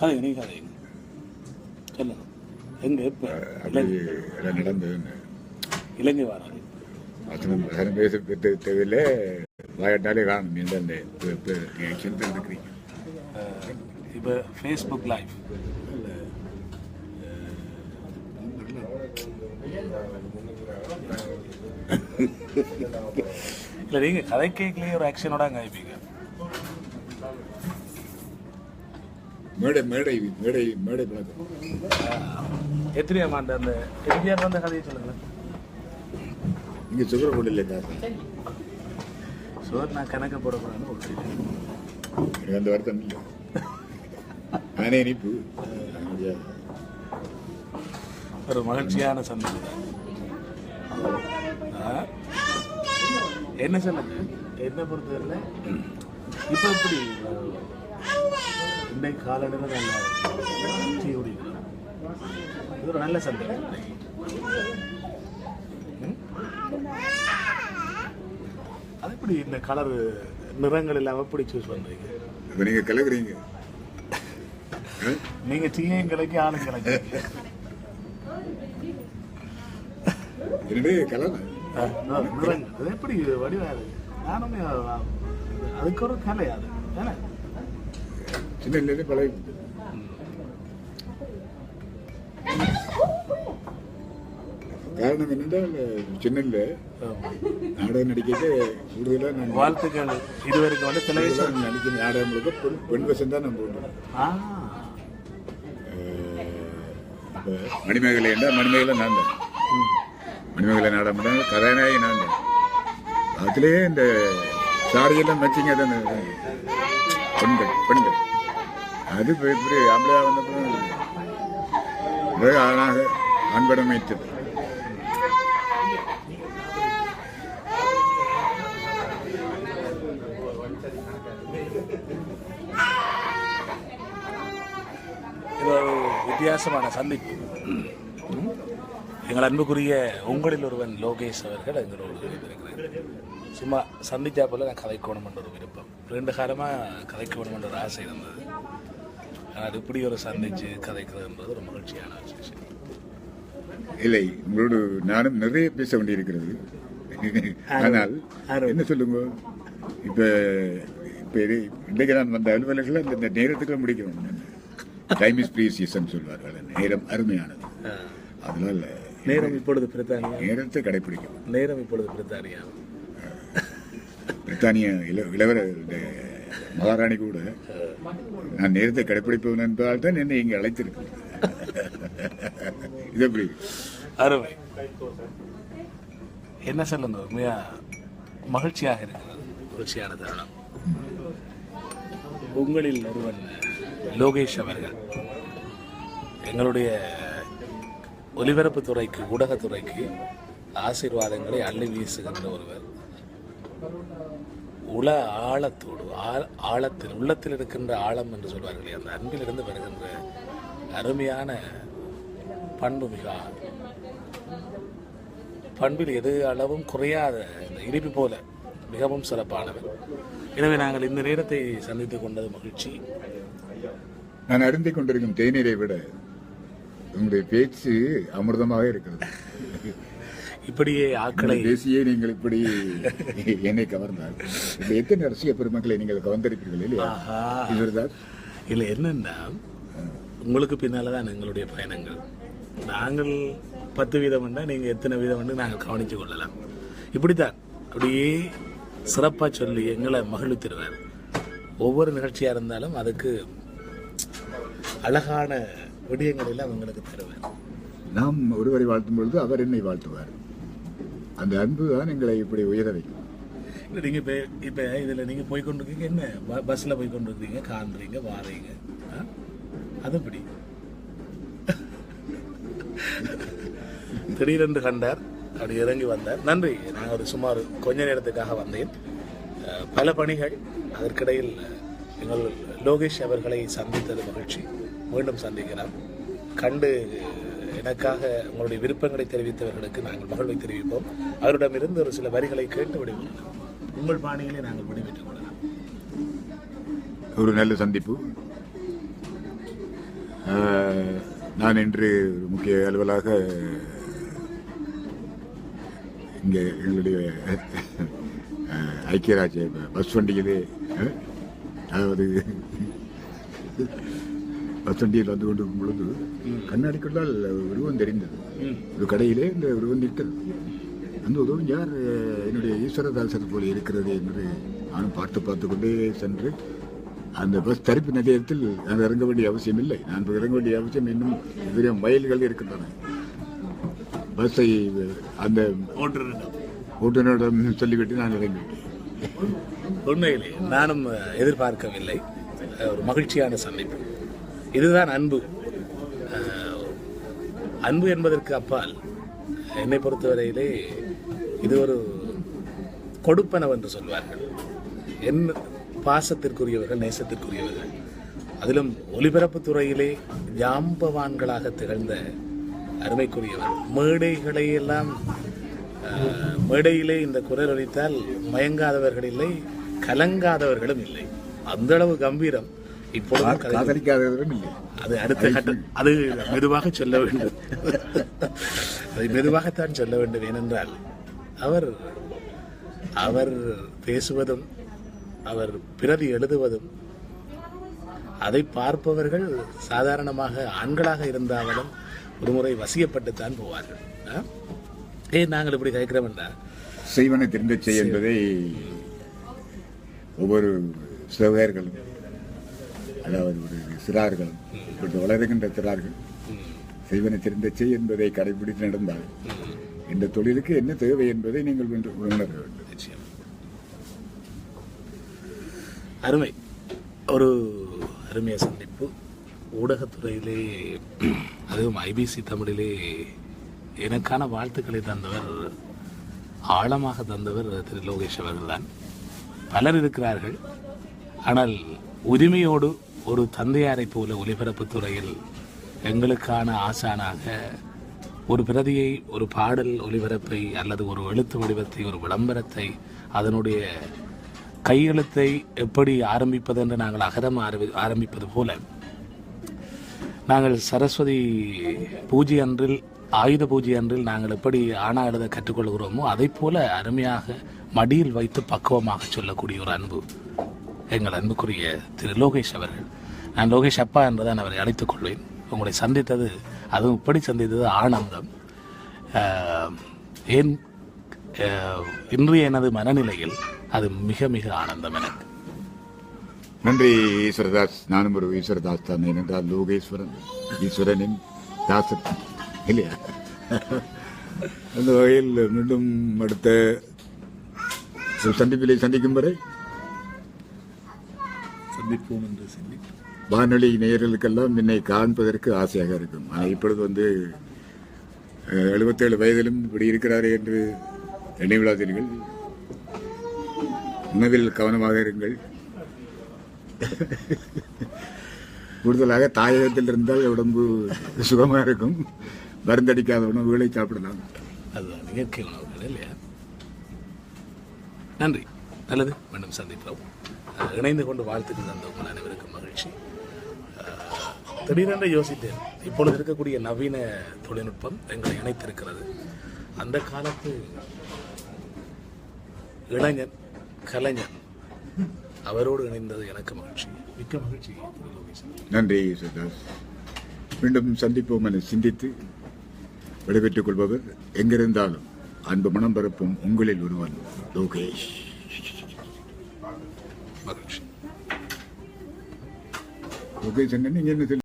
கதை நீ கதை. சொல்லுங்க எங்க? எல்லாம் நடந்ததுன்னு இலங்கை வராது அத்தனை பேச பெற்ற தேவையில்லை. வாயாட்டாலே காணும் சிந்தனை இருக்கிறீங்க இப்போ ஃபேஸ்புக் லைவ் இல்லை நீங்கள் கதை கேட்கலையே ஒரு ஆக்ஷனோட அங்கே ஆயிப்பீங்க. மேடை மேடை மேடை மேடை பழக்கம். எத்தனையாம் ஆண்டு அந்த எம்ஜிஆர் வந்த கதையை சொல்லுங்கள் இங்கே சுக்கரக்கோட்டையில் காசு சுவர் நான் கணக்கு போடக்கூடாதுன்னு விட்டுட்டேன் எனக்கு அந்த வருத்தம் இல்லை. நானே இனிப்பு. ஒரு மகிழ்ச்சியான. ஆ? என்ன சொல்லுங்க என்ன பொறுத்தவரை இப்போ எப்படி? இன்னைக்கு காலடையில் நல்ல டீ குடிக்கலாம் இது ஒரு நல்ல சந்தை ம்? அது எப்படி இந்த கலர் நிறங்கள் இல்லாமல் எப்படி சூஸ் பண்ணுறீங்க இப்போ நீங்கள் கலக்குறீங்க ஆ? நீங்க டீயும் கிடைக்கி ஆளும் கிடைக்கும் என்னுடைய கலர் நிறங்கள். அது எப்படி வடிவாது நானுமே அதுக்கு ஒரு கலை அது. தானே சின்ன இல்லைன்னு பழகி காரணம் என்னென்றால் சின்னல்ல நாடகம் நடிக்கிறது கூடுதலாக நான் வாழ்த்துக்கள். இதுவரைக்கும் வந்து டெலிவிஷன் நான் நடிக்கிற நாடகம் முழுக்க பெண் பெண் வசம் தான் நான் இப்போ மணிமேகலை என்றால் மணிமேகலை நான் தான். மணிமேகலை நாடகம் பண்ணாங்க கதாநாயகி நான் தான். அதுலேயே இந்த சாரியெல்லாம் மச்சிங்க தான் பெண்கள் பெண்கள். அது இப்படி ஆம்பளையா வந்தப்போ அழகாக அன்படமைத்தது. இது ஒரு வித்தியாசமான சந்திப்பு. எங்கள் அன்புக்குரிய உங்களில் ஒருவன் லோகேஷ் அவர்கள் எங்களோடு இருக்கிறார். சும்மா சந்திச்சா போல நான் கதைக்கணும் என்ற ஒரு விருப்பம். ரெண்டு காலமாக கதைக்கணும் என்ற ஒரு ஆசை இருந்தது. ஆனால் இப்படி ஒரு சந்திச்சு கதைக்கிறதுன்றது ஒரு மகிழ்ச்சியான விஷயம். இல்லை உங்களோடு நானும் நிறைய பேச வேண்டியிருக்கிறது. ஆனால் என்ன சொல்லுங்க? இப்ப இப்ப இன்றைக்கு நான் வந்த அலுவலர்கள் அந்த இந்த நேரத்துக்கு முடிக்கணும் டைம் இஸ் ப்ரீசியஸ்ன்னு சொல்வார்கள். நேரம் அருமையானது. அதனால நேரம் இப்பொழுது பிரித்தானியா? நேரத்தை கடைபிடிக்கணும் நேரம் இப்பொழுது பிரித்தானியா? பிரித்தானிய இள இளவர மகாராணி கூட. நான் நேரத்தை கடைபிடிப்பவன் என்பதால் தான் என்னை இங்கே அழைத்திருக்கு இது எப்படி? அருமை. என்ன சொல்லுங்க உண்மையா மகிழ்ச்சியாக இருக்கிறது. மகிழ்ச்சியான தருணம். உங்களில் ஒருவன் லோகேஷ் அவர்கள். எங்களுடைய ஒலிபரப்பு துறைக்கு ஊடகத்துறைக்கு ஆசீர்வாதங்களை அள்ளி வீசுகின்ற ஒருவர். உள ஆழத்தோடு ஆழ- ஆழத்தில் உள்ளத்தில் இருக்கின்ற ஆழம் என்று சொல்வார்களே அந்த அன்பிலிருந்து வருகின்ற அருமையான பண்பு மிக பண்பில் எது அளவும் குறையாத இந்த இனிப்பு போல மிகவும் சிறப்பானவர் எனவே நாங்கள் இந்த நேரத்தை சந்தித்துக் கொண்டது மகிழ்ச்சி. நான் அருந்திக் கொண்டிருக்கும் தேநீரை விட உங்களுடைய பேச்சு அமிர்தமாக இருக்கிறது. இப்படியே ஆக்களை பேசியே நீங்கள் இப்படி என்னை கவர்ந்தார் இப்ப எத்தனை ரசிக பெருமக்களை நீங்கள் கவர்ந்திருப்பீர்கள் இல்லையா. இவர்தான். இல்லை என்னன்னா உங்களுக்கு பின்னால தான் எங்களுடைய பயணங்கள். நாங்கள் பத்து வீதம் வேண்டாம் நீங்கள் எத்தனை வீதம் வேண்டு நாங்கள் கவனித்து கொள்ளலாம். இப்படித்தான் அப்படியே சிறப்பாக சொல்லி எங்களை மகிழ்வித்திருவார். ஒவ்வொரு நிகழ்ச்சியாக இருந்தாலும் அதுக்கு அழகான விடயங்கள் எல்லாம் உங்களுக்கு தருவார். நாம் ஒருவரை வாழ்த்தும் பொழுது அவர் என்னை வாழ்த்துவார். அந்த அன்பு தான் எங்களை இப்படி உயர வைக்கும். இல்லை நீங்கள் இப்போ இப்போ இதில் நீங்கள் போய் கொண்டிருக்கீங்க என்ன? ப- பஸ்ஸில் போய் கொண்டிருக்கீங்க காண்றீங்க வாரீங்க. ஆ? அது எப்படி? திடீரென்று கண்டார் அப்படி இறங்கி வந்தார். நன்றி நான் ஒரு சுமார் கொஞ்ச நேரத்துக்காக வந்தேன். பல பணிகள் அதற்கிடையில் எங்கள் லோகேஷ் அவர்களை சந்தித்தது மகிழ்ச்சி. மீண்டும் சந்திக்கிறார் கண்டு எனக்காக உங்களுடைய விருப்பங்களை தெரிவித்தவர்களுக்கு நாங்கள் மகிழ்வை தெரிவிப்போம். அவரிடமிருந்து ஒரு சில வரிகளை கேட்டு விடுவோம். உங்கள் பாணியிலே நாங்கள் முடிவெற்றுக் கொள்ளலாம். ஒரு நல்ல சந்திப்பு. நான் இன்று முக்கிய அலுவலாக இங்கே எங்களுடைய ஐக்கியராஜ்ய ஐக்கிய பஸ் வண்டியிலே அதாவது பஸ் வண்டியில் வந்து கொண்டிருக்கும் பொழுது கண்ணாடிக்குள்ளால் உருவம் தெரிந்தது. ஒரு கடையிலே இந்த உருவம் நிற்கிறது. அந்த உருவம் யார் என்னுடைய ஈஸ்வரதாசர் போல இருக்கிறது என்று நானும் பார்த்து பார்த்து கொண்டே சென்று அந்த பஸ் தரிப்பு நிலையத்தில் நான் இறங்க வேண்டிய அவசியம் இல்லை. நான் இறங்க வேண்டிய அவசியம் இன்னும் எதிரே மயில்கள் இருக்கின்றன. பஸ்ஸை அந்த ஓட்டுநரிடம். சொல்லிவிட்டு நான் இறங்கிவிட்டேன் உண்மையிலே நானும் எதிர்பார்க்கவில்லை. ஒரு மகிழ்ச்சியான சந்திப்பு. இதுதான் அன்பு. அன்பு என்பதற்கு அப்பால் என்னை பொறுத்தவரையிலே இது ஒரு கொடுப்பனவு என்று சொல்வார்கள். என் பாசத்திற்குரியவர்கள் நேசத்திற்குரியவர்கள். அதிலும் ஒலிபரப்பு துறையிலே ஜாம்பவான்களாக திகழ்ந்த அருமைக்குரியவர். மேடைகளை எல்லாம் மேடையிலே இந்த குரல் ஒலித்தால் மயங்காதவர்கள் இல்லை கலங்காதவர்களும் இல்லை. அந்த அளவு கம்பீரம். இப்பொழுதும் கலை- காதலிக்காதவரும் இல்லை. அது அடுத்த கட்டம் அது மெதுவாக சொல்ல வேண்டும். அதை மெதுவாகத்தான் சொல்ல வேண்டும். ஏனென்றால் அவர் அவர் பேசுவதும் அவர் பிரதி எழுதுவதும் அதை பார்ப்பவர்கள் சாதாரணமாக ஆண்களாக இருந்தாலும் ஒரு முறை வசியப்பட்டுத்தான் போவார்கள்? ஏன் நாங்கள் இப்படி கேட்கிறோம் என்றால் செய்வன திருந்த செய் என்பதை ஒவ்வொரு சிறுவர்களும் அதாவது ஒரு சிறார்கள் இப்படி வளருகின்ற சிறார்கள் செய்வன சிறந்த செய் என்பதை கடைபிடித்து நடந்தால் இந்த தொழிலுக்கு என்ன தேவை என்பதை நீங்கள் உணர வேண்டும். நிச்சயம். அருமை. ஒரு அருமைய சந்திப்பு. ஊடகத்துறையிலே அதுவும் ஐபிசி தமிழிலே எனக்கான வாழ்த்துக்களை தந்தவர் ஆழமாக தந்தவர் திரு லோகேஷ் அவர்கள்தான். பலர் இருக்கிறார்கள். ஆனால் உரிமையோடு ஒரு தந்தையாரைப் போல ஒலிபரப்புத் துறையில் எங்களுக்கான ஆசானாக ஒரு பிரதியை ஒரு பாடல் ஒலிபரப்பை அல்லது ஒரு எழுத்து வடிவத்தை ஒரு விளம்பரத்தை அதனுடைய கையெழுத்தை எப்படி ஆரம்பிப்பது என்று நாங்கள் அகரம் ஆரம்பி ஆரம்பிப்பது போல நாங்கள் சரஸ்வதி பூஜை அன்றில் ஆயுத பூஜை அன்றில் நாங்கள் எப்படி ஆணா எழுத கற்றுக்கொள்கிறோமோ அதை போல அருமையாக மடியில் வைத்து பக்குவமாக சொல்லக்கூடிய ஒரு அன்பு. எங்கள் அன்புக்குரிய திரு லோகேஷ் அவர்கள் நான் லோகேஷ் அப்பா என்றுதான் அவரை அழைத்துக் கொள்வேன். உங்களை சந்தித்தது அதுவும் இப்படி சந்தித்தது ஆனந்தம் ஏன் இன்றைய எனது மனநிலையில் அது மிக மிக ஆனந்தம் எனக்கு. நன்றி ஈஸ்வரதாஸ். நானும் ஒரு ஈஸ்வரதாஸ் தான் ஏனென்றால் லோகேஸ்வரன் ஈஸ்வரனின் தாசன் இல்லையா? அந்த வகையில் மீண்டும் அடுத்த சந்திப்பிலே சந்திக்கும் வரை சந்திப்போம் என்று சொல்லி. வானொலி நேயர்களுக்கெல்லாம் என்னை காண்பதற்கு ஆசையாக இருக்கும். ஆனால் இப்பொழுது வந்து 77 வயதிலும் இப்படி இருக்கிறாரே என்று எண்ணிவிடாதீர்கள் உணவில் கவனமாக இருங்கள். கூடுதலாக தாயகத்தில் இருந்தால் உடம்பு சுகமாக இருக்கும். மருந்தடிக்காத உணவுகளை சாப்பிடலாம். அதுதான் இயற்கை உணவுகள் இல்லையா? நன்றி. நல்லது. மீண்டும் சந்திப்போம். இணைந்து கொண்டு வாழ்த்துக்கு தந்த உங்கள் அனைவருக்கும் மகிழ்ச்சி. திடீரென்று யோசித்தேன் இப்பொழுது இருக்கக்கூடிய நவீன தொழில்நுட்பம் எங்களை இணைத்திருக்கிறது. அந்த காலத்து இளைஞன் கலைஞன் அவரோடு இணைந்தது எனக்கு மகிழ்ச்சி. மிக்க மகிழ்ச்சி. நன்றி சுதாஸ் மீண்டும் சந்திப்போம் என சிந்தித்து விடைபெற்றுக் கொள்பவர் எங்கிருந்தாலும் அன்பு மனம் பரப்பும் உங்களில் ஒருவன் லோகேஷ். மகிழ்ச்சி லோகேஷ் என்ன நீங்க என்ன சொல்லி